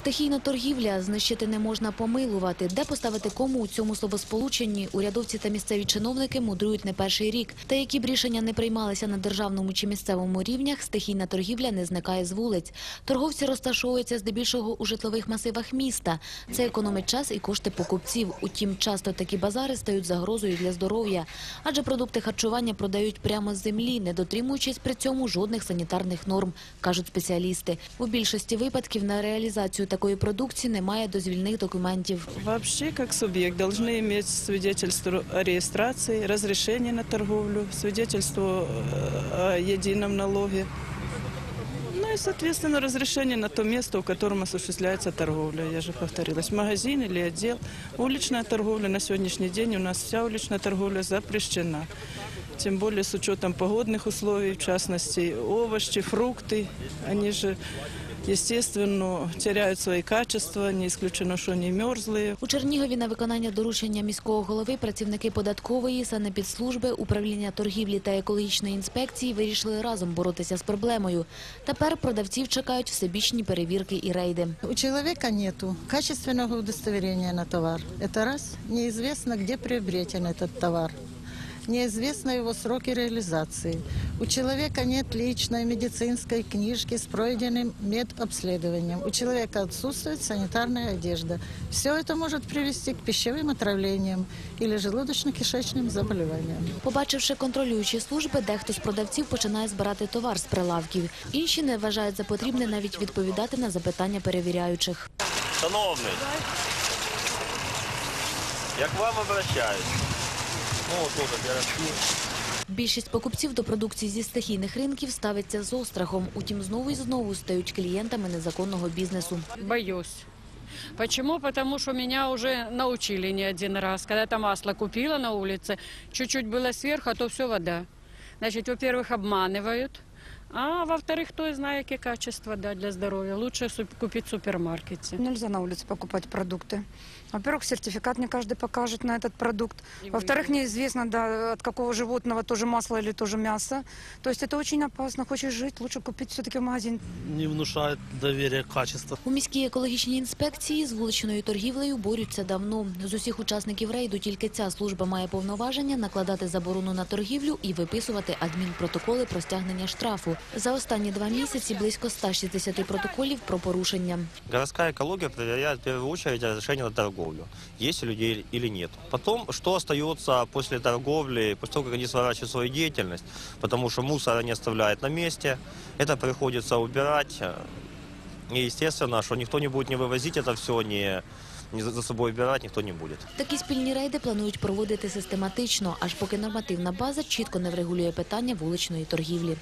Стихійна торгівля знищити не можна помилувати. Де поставити кому у цьому словосполученні урядовці та місцеві чиновники мудрують не перший рік. Та які б рішення не приймалися на державному чи місцевому рівнях, стихійна торгівля не зникає з вулиць. Торговці розташовуються здебільшого у житлових масивах міста. Це економить час і кошти покупців. Утім, часто такі базари стають загрозою для здоров'я, адже продукти харчування продають прямо з землі, не дотримуючись при цьому жодних санітарних норм, кажуть спеціалісти. У більшості випадків на реалізацію такої продукції немає дозвільних документів. Вообще, как субъект, должны иметь свидетельство о регистрации, разрешение на торговлю, свидетельство э, о едином налоге. Ну и, соответственно, разрешение на то место, в котором осуществляется торговля. Я же повторилась, магазин или отдел. Уличная торговля на сегодняшний день у нас вся уличная торговля запрещена. Тем более с учетом погодных условий, в частности, овощи, фрукты, они же, естественно, теряют свои качества, не исключено, что они мерзлые. У Чернігові на виконання доручення міського голови працівники податкової, санепідслужби, управління торгівлі та екологічної інспекції вирішили разом боротися з проблемою. Тепер продавців чекають всебічні перевірки і рейди. У человека нету качественного удостоверения на товар. Это раз. Неизвестно, где приобретен этот товар. Неизвестно его сроки реализации. У человека нет личной медицинской книжки с пройденным медобследованием. У человека отсутствует санитарная одежда. Все это может привести к пищевым отравлениям или желудочно-кишечным заболеваниям. Побачивши контролюючі служби, дехто з продавців починає збирати товар з прилавків. Інші не вважають за потрібне навіть відповідати на запитання перевіряючих. Шановний, я к вам обращаюсь. Ну, вот тут пирожки. Більшість покупців до продукції зі стихійних ринків ставиться з острахом. Утім, знову і знову стають клієнтами незаконного бізнесу. Боюсь. Почему? Потому что меня уже научили не один раз. Когда-то масло купила на улице, чуть-чуть было сверху, а то все вода. Значит, во-первых, обманывают, а во-вторых, кто знает, какие качества да, для здоровья. Лучше суп- купить в супермаркете. Нельзя на улице покупать продукты. Во-первых, сертификат не каждый покажет на этот продукт. И Во-вторых, вы- неизвестно, да, от какого животного тоже масло или тоже мясо. То есть это очень опасно. Хочешь жить, лучше купить все-таки в магазин. не внушает доверия качества. У міській екологічній інспекції з вуличною торгівлею борються давно. З усіх учасників рейду тільки ця служба має повноваження накладати заборону на торгівлю і виписувати адмінпротоколи про стягнення штрафу. За останні два місяці близько 160 протоколів про порушення. Городская экология проверяет в первую очередь разрешение на торговлю. Есть у людей или нет. Потом, что остается после торговли, после того, как они сворачивают свою деятельность, потому что мусор они оставляют на месте, это приходится убирать. И естественно, что никто не будет не вывозить это все, не, не за за собой убирать никто не будет. Такі спільні рейди планують проводити систематично, аж поки нормативна база чітко не врегулює питання вуличної торгівлі.